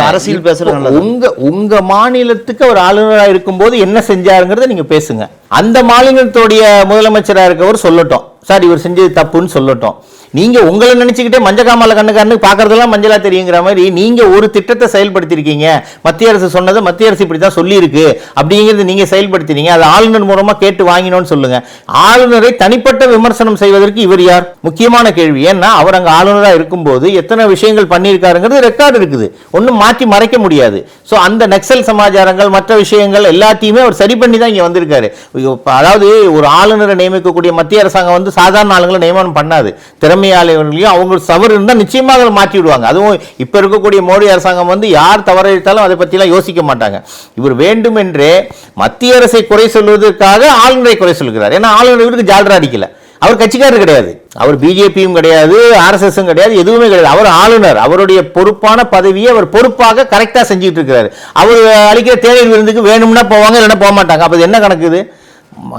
அரசியல் பேசுறது உங்க உங்க மாநிலத்துக்கு அவர் ஆளுநரா இருக்கும்போது என்ன செஞ்சாருங்கிறத நீங்க பேசுங்க. அந்த மாநிலத்துடைய முதலமைச்சரா இருக்கவர் சொல்லட்டும். சார் இவர் செஞ்சது தப்புன்னு சொல்லட்டும். நீங்கள் உங்களை நினச்சிக்கிட்டே மஞ்சகாமலை காமால கண்ணுக்காரனு மஞ்சளா தெரியுங்கிற மாதிரி நீங்கள் ஒரு திட்டத்தை செயல்படுத்திருக்கீங்க மத்திய அரசு சொன்னதை மத்திய அரசு இப்படி தான் சொல்லியிருக்கு. அப்படிங்கிறது நீங்க செயல்படுத்தினீங்க. அது ஆளுநர் மூலமாக கேட்டு வாங்கினோம்னு சொல்லுங்கள் ஆளுநரை தனிப்பட்ட விமர்சனம் செய்வதற்கு இவர் யார்? முக்கியமான கேள்வி. ஏன்னா அவர் அங்கே ஆளுநராக இருக்கும்போது எத்தனை விஷயங்கள் பண்ணியிருக்காருங்கிறது ரெக்கார்டு இருக்குது. ஒன்றும் மாற்றி மறைக்க முடியாது. ஸோ அந்த நக்சல் சமாச்சாரங்கள் மற்ற விஷயங்கள் எல்லாத்தையுமே அவர் சரி பண்ணி தான் இங்கே வந்திருக்காரு. அதாவது ஒரு ஆளுநரை நியமிக்கக்கூடிய மத்திய அரசாங்கம் வந்து சாதாரண ஆளுங்களை நியமனம் பண்ணாது. திறமை திறமையாளர்களையும் அவங்க தவறு இருந்தால் நிச்சயமாக அதை மாற்றி விடுவாங்க. அதுவும் இப்போ இருக்கக்கூடிய மோடி அரசாங்கம் வந்து யார் தவறழித்தாலும் அதை பற்றிலாம் யோசிக்க மாட்டாங்க. இவர் வேண்டுமென்றே மத்திய அரசை குறை சொல்வதற்காக ஆளுநரை குறை சொல்கிறார். ஏன்னா ஆளுநர் இவருக்கு ஜால்ரா அடிக்கல. அவர் கட்சிக்காரர் கிடையாது. அவர் பிஜேபியும் கிடையாது ஆர்எஸ்எஸும் கிடையாது எதுவுமே கிடையாது. அவர் ஆளுநர். அவருடைய பொறுப்பான பதவியை அவர் பொறுப்பாக கரெக்டாக செஞ்சுட்டு இருக்கிறார். அவர் அளிக்கிற தேநீர் விருந்துக்கு வேணும்னா போவாங்க இல்லைன்னா போக மாட்டாங்க அப்போ என்ன கணக்குது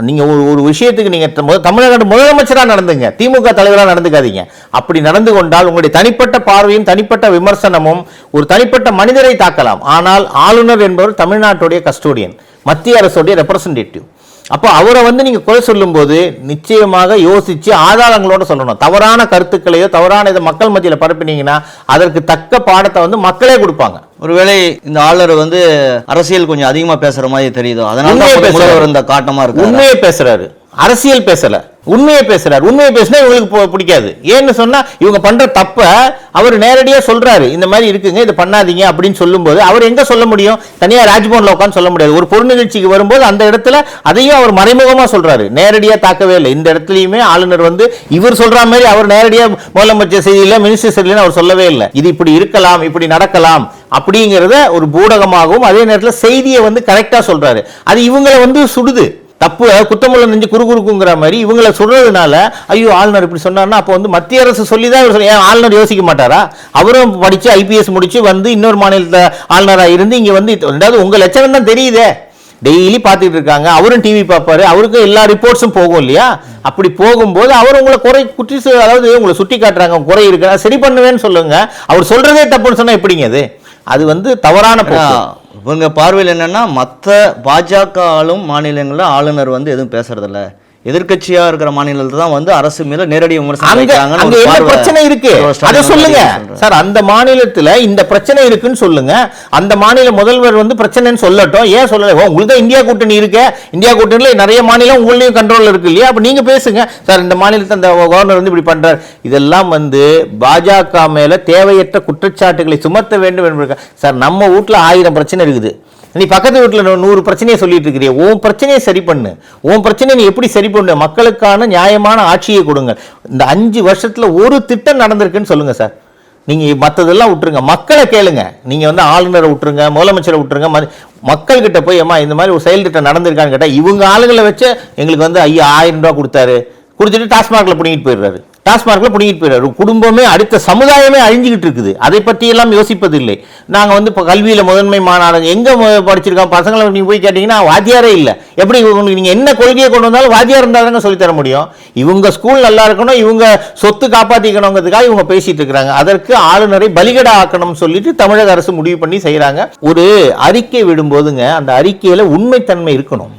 நீங்கள் ஒரு ஒரு விஷயத்துக்கு நீங்க தமிழ்நாடு முதலமைச்சராக நடந்துங்க திமுக தலைவராக நடந்துக்காதீங்க. அப்படி நடந்து கொண்டால் உங்களுடைய தனிப்பட்ட பார்வையும் தனிப்பட்ட விமர்சனமும் ஒரு தனிப்பட்ட மனிதரை தாக்கலாம். ஆனால் ஆளுநர் என்பவர் தமிழ்நாட்டுடைய கஸ்டோடியன் மத்திய அரசுடைய ரெப்ரசன்டேட்டிவ் அப்போ அவரை வந்து நீங்க குறை சொல்லும்போது நிச்சயமாக யோசிச்சு ஆதாரங்களோட சொல்லணும். தவறான கருத்துக்களையோ தவறான இதை மக்கள் மத்தியில் பரப்பினீங்கன்னா அதற்கு தக்க பாடத்தை வந்து மக்களே கொடுப்பாங்க. ஒருவேளை இந்த ஆளுநர் வந்து அரசியல் கொஞ்சம் அதிகமா பேசுற மாதிரி தெரியுதோ? அதனால. முதல்வர் இந்த காட்டமா இருக்கு உண்மையை பேசுறாரு. அரசியல் பேசல உண்மையை பேசுறாரு. உண்மையை பேசினா இவங்களுக்கு பு- பிடிக்காது. ஏன்னு சொன்னா இவங்க பண்ற தப்ப அவர் நேரடியா சொல்றாரு. இந்த மாதிரி இருக்குங்க இதை பண்ணாதீங்க அப்படின்னு சொல்லும்போது அவர் எங்க சொல்ல முடியும்? தனியா ராஜ்பவன்ல உட்காந்து சொல்ல முடியாது. ஒரு பொரு நிகழ்ச்சிக்கு வரும்போது அந்த இடத்துல அதையும் அவர் மறைமுகமா சொல்றாரு. நேரடியா தாக்கவே இல்லை. இந்த இடத்துலயுமே ஆளுநர் வந்து இவர் சொல்ற மாதிரி அவர் நேரடியா முதலமைச்சர் செய்தியில மினிஸ்டர் செய்தியில அவர் சொல்லவே இல்லை. இது இப்படி இருக்கலாம் இப்படி நடக்கலாம் அப்படிங்கிறத ஒரு பூடகமாகவும் அதே நேரத்தில் செய்தியை வந்து கரெக்டாக சொல்றாரு. அது இவங்களை வந்து சுடுது. தப்பு குத்தமுள்ள நெஞ்சு குறுகுறுக்குங்கிற மாதிரி இவங்களை சொல்றதுனால ஐயோ ஆளுநர் இப்படி சொன்னார்னா அப்போ வந்து மத்திய அரசு சொல்லி தான் இவர் சொல்லி- ஏன் ஆளுநர் யோசிக்க மாட்டாரா? அவரும் படிச்சு ஐபிஎஸ் முடிச்சு வந்து இன்னொரு மாநிலத்தில் ஆளுநராக இருந்து இங்க வந்து ரெண்டாவது உங்க லட்சணம் தான் தெரியுதே. டெய்லி பார்த்துட்டு இருக்காங்க. அவரும் டிவி பார்ப்பாரு. அவருக்கும் எல்லா ரிப்போர்ட்ஸும் போகும் இல்லையா? அப்படி போகும்போது அவர் உங்களை குறை குற்றி அதாவது உங்களை சுட்டி காட்டுறாங்க. குறை இருக்கு. நான் சரி பண்ணுவேன்னு சொல்லுங்க. அவர் சொல்றதே தப்புன்னு சொன்னா எப்படிங்க அது? அது வந்து தவறான. இவங்க பார்வையில் என்னன்னா மற்ற பாஜக ஆளும் மாநிலங்களில் ஆளுநர் வந்து எதுவும் பேசுகிறதில்ல எதிர்க்கட்சியா இருக்கிற மாநிலத்தில் தான் வந்து அரசு மேல நேரடி விமர்சனம் பிரச்சனை இருக்கு? அதை சொல்லுங்க. சார் அந்த மாநிலத்துல இந்த பிரச்சனை இருக்குன்னு சொல்லுங்க. அந்த மாநில முதல்வர் வந்து பிரச்சனைன்னு சொல்லட்டும். ஏன் சொல்லல? உங்களுக்கு இந்தியா கூட்டணி இருக்கு. இந்தியா கூட்டணியில நிறைய மாநிலம் உங்களையும் கண்ட்ரோல்ல இருக்கு இல்லையா? அப்ப நீங்க பேசுங்க. சார் இந்த மாநிலத்தை அந்த கவர்னர் வந்து இப்படி பண்றாரு. இதெல்லாம் வந்து பாஜக மேல தேவையற்ற குற்றச்சாட்டுகளை சுமத்த வேண்டும் என்று சார் நம்ம வீட்ல ஆயிரம் பிரச்சனை இருக்குது. நீ பக்கத்து வீட்டில் நூறு பிரச்சனையை சொல்லிட்டு இருக்கிறிய. உன் பிரச்சனையை சரி பண்ணு. உன் பிரச்சனையை நீ எப்படி சரி பண்ணு? மக்களுக்கான நியாயமான ஆட்சியை கொடுங்க இந்த அஞ்சு வருஷத்தில் ஒரு திட்டம் நடந்திருக்குன்னு சொல்லுங்க சார். நீங்கள் மற்றதெல்லாம் விட்டுருங்க. மக்களை கேளுங்க. நீங்கள் வந்து ஆளுநரை விட்டுருங்க முதலமைச்சரை விட்டுருங்க மக்கள்கிட்ட போய் அம்மா இந்த மாதிரி ஒரு செயல் திட்டம் நடந்திருக்கான்னு கேட்டால் இவங்க ஆளுங்களை வச்சு எங்களுக்கு வந்து ஐயா ஆயிரம் ரூபா கொடுத்தாரு. கொடுத்துட்டு டாஸ்மாகில் பிடிங்கிட்டு போயிடுறாரு. டாஸ்மார்க்கில் பிடுங்கிட்டு போயிடுறாரு. குடும்பமே அடுத்த சமுதாயமே அழிஞ்சிக்கிட்டு இருக்குது. அதை பற்றியெல்லாம் யோசிப்பதில்லை. நாங்கள் வந்து இப்போ கல்வியில் முதன்மை மாநாடு எங்கே படிச்சிருக்கோம் பசங்களை நீங்கள் போய் கேட்டிங்கன்னா வாத்தியாரே இல்லை. எப்படி உங்களுக்கு நீங்கள் என்ன கொள்கையை கொண்டு வந்தாலும் வாத்தியார் இருந்தால் தாங்க சொல்லித் தர முடியும். இவங்க ஸ்கூல் நல்லா இருக்கணும் இவங்க சொத்து காப்பாற்றிக்கணுங்கிறதுக்காக இவங்க பேசிகிட்டு இருக்கிறாங்க. அதற்கு ஆளுநரை பலிகடா ஆக்கணும்னு சொல்லிட்டு தமிழக அரசு முடிவு பண்ணி செய்கிறாங்க ஒரு அறிக்கை விடும்போதுங்க அந்த அறிக்கையில் உண்மைத்தன்மை இருக்கணும்.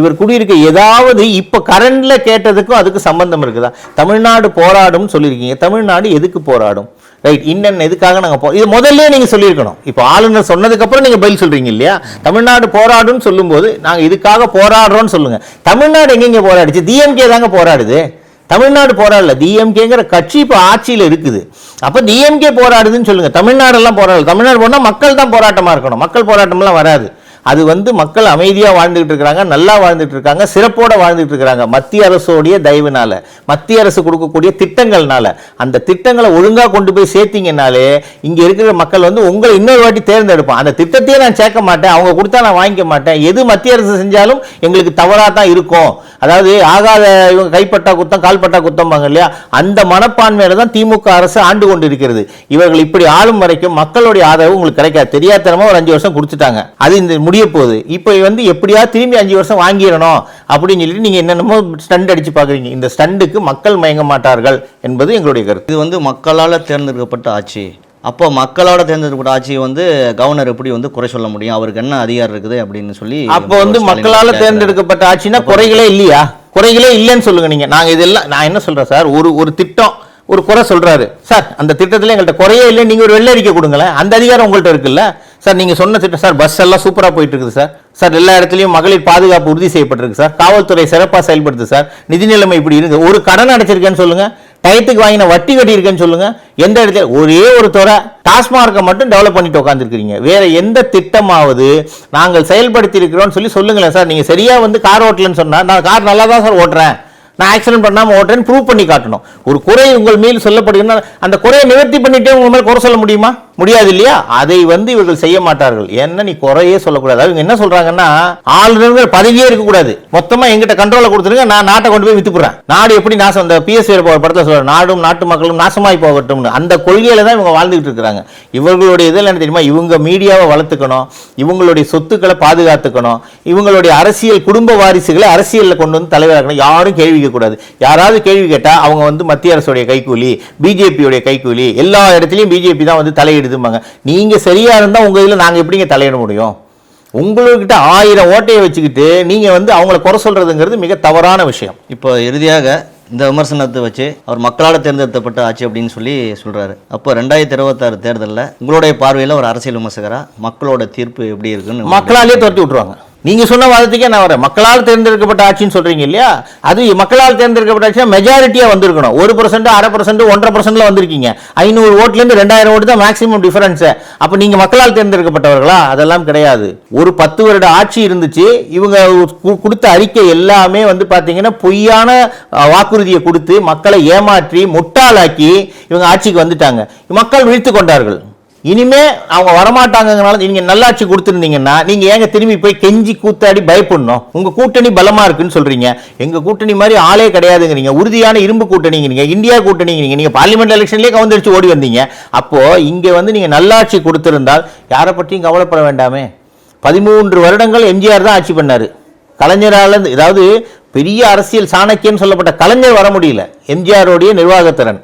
இவர் குடியிருக்க ஏதாவது இப்போ கரண்டில் கேட்டதுக்கும் அதுக்கு சம்பந்தம் இருக்குதா? தமிழ்நாடு போராடும்னு சொல்லியிருக்கீங்க. தமிழ்நாடு எதுக்கு போராடும்? ரைட் இன்னென்ன எதுக்காக நாங்கள் போ இது முதல்ல நீங்கள் சொல்லியிருக்கணும். இப்போ ஆளுநர் சொன்னதுக்கப்புறம் நீங்கள் பதில் சொல்கிறீங்க இல்லையா? தமிழ்நாடு போராடும்னு சொல்லும்போது நாங்கள் இதுக்காக போராடுறோம்னு சொல்லுங்கள் தமிழ்நாடு எங்கெங்கே போராடுச்சு? டிஎம்கே தாங்க போராடுது. தமிழ்நாடு போராடல. டிஎம்கேங்கிற கட்சி இப்போ ஆட்சியில் இருக்குது. அப்போ டிஎம்கே போராடுதுன்னு சொல்லுங்கள் தமிழ்நாடெல்லாம் போராடல. தமிழ்நாடு போனால் மக்கள் தான் போராட்டமாக இருக்கணும். மக்கள் போராட்டம்லாம் வராது. அது வந்து மக்கள் அமைதியாக வாழ்ந்துகிட்டு இருக்கிறாங்க நல்லா வாழ்ந்துட்டு இருக்காங்க சிறப்போடு வாழ்ந்துட்டு இருக்கிறாங்க. மத்திய அரசோடைய தயவுனால மத்திய அரசு கொடுக்கக்கூடிய திட்டங்கள்னால அந்த திட்டங்களை ஒழுங்காக கொண்டு போய் சேர்த்திங்கனாலே இங்கே இருக்கிற மக்கள் வந்து உங்களை இன்னொரு வாட்டி தேர்ந்தெடுப்பான் அந்த திட்டத்தையே நான் சேர்க்க மாட்டேன் அவங்க கொடுத்தா நான் வாங்கிக்க மாட்டேன். எது மத்திய அரசு செஞ்சாலும் எங்களுக்கு தவறாக தான் இருக்கும். அதாவது ஆகாத இவங்க கைப்பட்டா குத்தம் கால்பட்டா குத்தம்பாங்க இல்லையா? அந்த மனப்பான்மையில தான் திமுக அரசு ஆண்டு கொண்டு இருக்கிறது. இவர்கள் இப்படி ஆளும் வரைக்கும் மக்களுடைய ஆதரவு உங்களுக்கு கிடைக்காது. தெரியாதனமாக ஒரு அஞ்சு வருஷம் கொடுத்துட்டாங்க அது இந்த முடி முடிய போகுது இப்போ வந்து எப்படியாவது திரும்பி அஞ்சு வருஷம் வாங்கிடணும் அப்படின்னு சொல்லிட்டு நீங்க என்னென்னமோ ஸ்டண்ட் அடிச்சு பாக்குறீங்க இந்த ஸ்டண்டுக்கு மக்கள் மயங்க மாட்டார்கள் என்பது எங்களுடைய கருத்து. இது வந்து மக்களால் தேர்ந்தெடுக்கப்பட்ட ஆட்சி. அப்போ மக்களோட தேர்ந்தெடுக்கப்பட்ட ஆட்சியை வந்து கவர்னர் எப்படி வந்து குறை சொல்ல முடியும்? அவருக்கு என்ன அதிகாரம் இருக்குது அப்படின்னு சொல்லி அப்போ வந்து மக்களால. தேர்ந்தெடுக்கப்பட்ட ஆட்சினா குறைகளே இல்லையா? குறைகளே இல்லைன்னு சொல்லுங்க நீங்க. நாங்க இதெல்லாம் நான் என்ன சொல்றேன் சார்? ஒரு ஒரு திட்டம் ஒரு குறை சொல்றாரு. சார் அந்த திட்டத்துல எங்கள்கிட்ட குறையே இல்லை நீங்க ஒரு வெள்ளை அறிக்கை கொடுங்களேன். அந்த அதிகாரம் உங்கள்கிட்ட இருக்குல்ல? சார் நீங்கள் சொன்ன திட்டம் சார் பஸ் எல்லாம் சூப்பராக போயிட்டு இருக்குது சார் சார் எல்லா இடத்துலையும் மகளிர் பாதுகாப்பு உறுதி செய்யப்பட்டிருக்கு சார் காவல்துறை சிறப்பாக செயல்படுது சார் நிதி நிலைமை இப்படி இருக்குது ஒரு கடன் அடைச்சிருக்கேன்னு சொல்லுங்கள் டயத்துக்கு வாங்கின வட்டி கட்டியிருக்கேன்னு சொல்லுங்கள் எந்த இடத்துல ஒரே ஒரு துறை டாஸ்மார்க்கை மட்டும் டெவலப் பண்ணிட்டு உட்காந்துருக்கீங்க வேறு எந்த திட்டமாவது நாங்கள் செயல்படுத்தி இருக்கிறோம்னு சொல்லி சொல்லுங்களேன் சார் நீங்கள் சரியாக வந்து கார் ஓட்டலன்னு சொன்னால் நான் கார் நல்லா தான் சார் ஓட்டுறேன். நான் ஆக்சிடென்ட் பண்ணாம ஓட்டுறேன்னு ப்ரூவ் பண்ணி காட்டணும். ஒரு குறை உங்கள் மேல் சொல்லப்படுதுன்னா அந்த குறையை நிவர்த்தி பண்ணிட்டே உங்கள் மேலே குறை சொல்ல முடியுமா? முடியாது இல்லையா? அதை வந்து இவர்கள் செய்ய மாட்டார்கள். என்ன நீ குறையே சொல்லக்கூடாது. அவங்க என்ன சொல்றாங்கன்னா ஆளுநர்கள் பதவியே இருக்கக்கூடாது. மொத்தமா எங்கிட்ட கண்ட்ரோல கொடுத்துருங்க நான் நாட்டை கொண்டு போய் வித்து நாடு எப்படி நாசம் அந்த பிஎஸ்சி படத்தை சொல்ற நாடும் நாட்டு மக்களும் நாசமாய் போகட்டும்னு. அந்த கொள்கையில தான் இவங்க வாழ்ந்துகிட்டு இருக்கிறாங்க. இவர்களுடைய இதில் என்ன தெரியுமா? இவங்க மீடியாவை வளர்த்துக்கணும் இவங்களுடைய சொத்துக்களை பாதுகாத்துக்கணும் இவங்களுடைய அரசியல் குடும்ப வாரிசுகளை அரசியலில் கொண்டு வந்து தலைவராக்கணும். யாரும் கேள்வி கேட்கக்கூடாது யாராவது கேள்வி கேட்டா அவங்க வந்து மத்திய அரசுடைய கைக்கூலி பிஜேபியுடைய கைக்கூலி எல்லா இடத்துலையும் பிஜேபி தான் வந்து தலையிடுதும்பாங்க. நீங்க சரியா இருந்தா உங்க இதுல நாங்க எப்படிங்க தலையிட முடியும்? உங்கள்கிட்ட ஆயிரம் ஓட்டையை வச்சுக்கிட்டு நீங்க வந்து அவங்கள குறை சொல்றதுங்கிறது மிக தவறான விஷயம். இப்போ இறுதியாக இந்த விமர்சனத்தை வச்சு அவர் மக்களால் தேர்ந்தெடுக்கப்பட்ட ஆட்சி அப்படின்னு சொல்லி சொல்றாரு. அப்போ ரெண்டாயிரத்தி இருபத்தாறு தேர்தலில் உங்களுடைய பார்வையில் ஒரு அரசியல் விமர்சகரா? மக்களோட தீர்ப்பு எப்படி இருக்குன்னு மக்களாலே துரத்தி விட்டுருவாங்க. நீங்கள் சொன்ன வாதத்துக்கே நான் வரேன். மக்களால் தேர்ந்தெடுக்கப்பட்ட ஆட்சின்னு சொல்கிறீங்க இல்லையா? அது மக்களால் தேர்ந்தெடுக்கப்பட்ட ஆட்சியா மெஜாரிட்டியாக வந்திருக்கணும். ஒரு பர்சன்ட் அரை பர்சன்ட் ஒன்றரை பர்சன்ட்ல வந்திருக்கீங்க. ஐநூறு ஓட்டிலேருந்து ரெண்டாயிரம் ஓட்டு தான் மேக்ஸிமம் டிஃபரன்ஸு அப்போ நீங்கள் மக்களால் தேர்ந்தெடுக்கப்பட்டவர்களா? அதெல்லாம் கிடையாது. ஒரு பத்து வருட ஆட்சி இருந்துச்சு. இவங்க கு- கொடுத்த அறிக்கை எல்லாமே வந்து பார்த்தீங்கன்னா பொய்யான வாக்குறுதியை கொடுத்து மக்களை ஏமாற்றி முட்டாளாக்கி இவங்க ஆட்சிக்கு வந்துட்டாங்க. மக்கள் விழித்து கொண்டார்கள். இனிமே அவங்க வரமாட்டாங்கனால நீங்க நல்லாட்சி கொடுத்துருந்தீங்கன்னா நீங்க ஏங்க திரும்பி போய் கெஞ்சி கூத்தாடி பயப்படணும்? உங்க கூட்டணி பலமா இருக்குன்னு சொல்றீங்க. எங்க கூட்டணி மாதிரி ஆளே கிடையாதுங்கிறீங்க. உறுதியான இரும்பு கூட்டணிங்கிறீங்க. இந்தியா கூட்டணிங்கிறீங்க. நீங்க பார்லிமெண்ட் எலெக்ஷன்லயே கவுந்தடிச்சு ஓடி வந்தீங்க. அப்போ இங்க வந்து நீங்க நல்லாட்சி கொடுத்திருந்தால் யாரை பற்றியும் கவலைப்பட வேண்டாமே. பதிமூன்று வருடங்கள் எம்ஜிஆர் தான் ஆட்சி பண்ணார். கலைஞரால் அதாவது பெரிய அரசியல் சாணக்கியன்னு சொல்லப்பட்ட கலைஞர் வர முடியல. எம்ஜிஆருடைய நிர்வாகத்திறன்.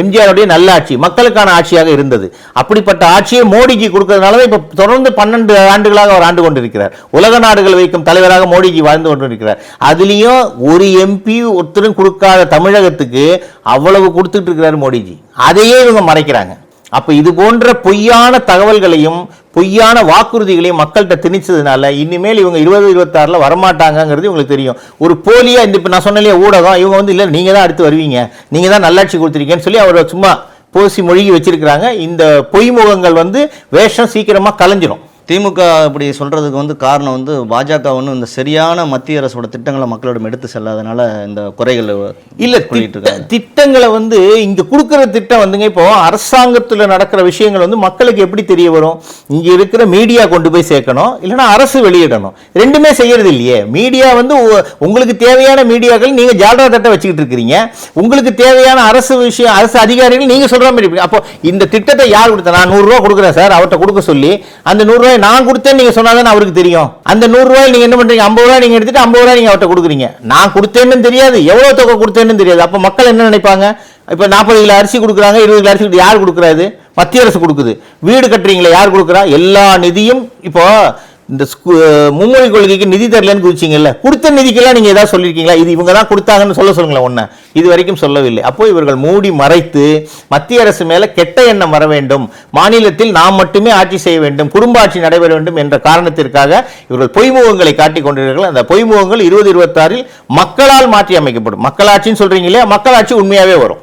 எம்ஜிஆருடைய நல்லாட்சி மக்களுக்கான ஆட்சியாக இருந்தது. அப்படிப்பட்ட ஆட்சியை மோடிக்கு கொடுக்கறதுனால தான் இப்போ தொடர்ந்து பன்னெண்டு ஆண்டுகளாக அவர் ஆண்டு கொண்டிருக்கிறார். உலக நாடுகள் வைக்கும் தலைவராக மோடிஜி வாழ்ந்து கொண்டிருக்கிறார். அதுலேயும் ஒரு எம்பி ஒருத்தரும் கொடுக்காத தமிழகத்துக்கு அவ்வளவு கொடுத்துட்டு இருக்கிறார் மோடிஜி. அதையே இவங்க மறைக்கிறாங்க. அப்ப இது போன்ற பொய்யான தகவல்களையும் பொய்யான வாக்குறுதிகளையும் மக்கள்கிட்ட திணிச்சதுனால இனிமேல் இவங்க இருபது இருபத்தாறுல வரமாட்டாங்கிறது உங்களுக்கு தெரியும். ஒரு போலியா இந்த இப்போ நான் சொன்னாலே ஊடகம் இவங்க வந்து இல்லை நீங்க தான் அடுத்து வருவீங்க. நீங்க தான் நல்லாட்சி கொடுத்துருக்கீங்கன்னு சொல்லி அவரை சும்மா போசி மொழிகி வச்சிருக்கிறாங்க. இந்த பொய் முகங்கள் வந்து வேஷம் சீக்கிரமா கலைஞ்சிரும். திமுக இப்படி சொல்கிறதுக்கு வந்து காரணம் வந்து பாஜக ஒன்றும் இந்த சரியான மத்திய அரசோட திட்டங்களை மக்களிடம் எடுத்து செல்லாதனால இந்த குறைகள் இல்ல திட்டங்களை வந்து இங்க கொடுக்கிற திட்டம் வந்துங்க இப்போ அரசாங்கத்துல நடக்கிற விஷயங்கள் வந்து மக்களுக்கு எப்படி தெரிய வரும்? இங்க இருக்கிற மீடியா கொண்டு போய் சேர்க்கணும் இல்லைன்னா அரசு வெளியிடணும். ரெண்டுமே செய்யறது இல்லையே. மீடியா வந்து உங்களுக்கு தேவையான மீடியாக்கள் நீங்க ஜால்ரா தட்டை வச்சுக்கிட்டு இருக்கிறீங்க. உங்களுக்கு தேவையான அரசு விஷயம் அரசு அதிகாரிகள் நீங்க சொல்ற மாதிரி. அப்போ இந்த திட்டத்தை யார் கொடுத்தா நான் நூறு ரூபாய் கொடுக்குறேன் சார் அவர்கிட்ட கொடுக்க சொல்லி அந்த நூறு ரூபாய் நான் கொடுத்தேன்னு நீங்க சொன்னாதான் அவருக்கு தெரியும். அந்த நூறு ரூபாய் நீங்க என்ன பண்றீங்க? ஐம்பது ரூபாய் நீங்க எடுத்துட்டு ஐம்பது ரூபாய் நீங்க அவர்கிட்ட கொடுக்குறீங்க. நான் கொடுத்தேன்னு தெரியாது. எவ்வளவு தொகை கொடுத்தேன்னு தெரியாது. அப்ப மக்கள் என்ன நினைப்பாங்க? இப்ப நாற்பது கிலோ அரிசி கொடுக்குறாங்க இருபது கிலோ அரிசி கொடுத்து யார் கொடுக்குறாரு மத்திய அரசு கொடுக்குது. வீடு கட்டுறீங்களா யார் கொடுக்குறா? எல்லா நிதியும் இப்போ இந்த ஸ்கூ மும்மொழி கொள்கைக்கு நிதி தரலன்னு குதிச்சிங்கல்ல கொடுத்த நிதிக்கெல்லாம் நீங்கள் ஏதாவது சொல்லியிருக்கீங்களா? இது இவங்க தான் கொடுத்தாங்கன்னு சொல்ல சொல்லுங்களேன் ஒன்று இது வரைக்கும் சொல்லவில்லை. அப்போ இவர்கள் மூடி மறைத்து மத்திய அரசு மேலே கெட்ட எண்ணம் வர வேண்டும். மாநிலத்தில் நாம் மட்டுமே ஆட்சி செய்ய வேண்டும். குடும்ப ஆட்சி நடைபெற வேண்டும் என்ற காரணத்திற்காக இவர்கள் பொய்முகங்களை காட்டிக் கொண்டிருக்கிறார்கள். அந்த பொய்முகங்கள் இருபது இருபத்தாறில் மக்களால் மாற்றி அமைக்கப்படும். மக்களாட்சின்னு சொல்கிறீங்களே இல்லையா? மக்களாட்சி உண்மையாகவே வரும்.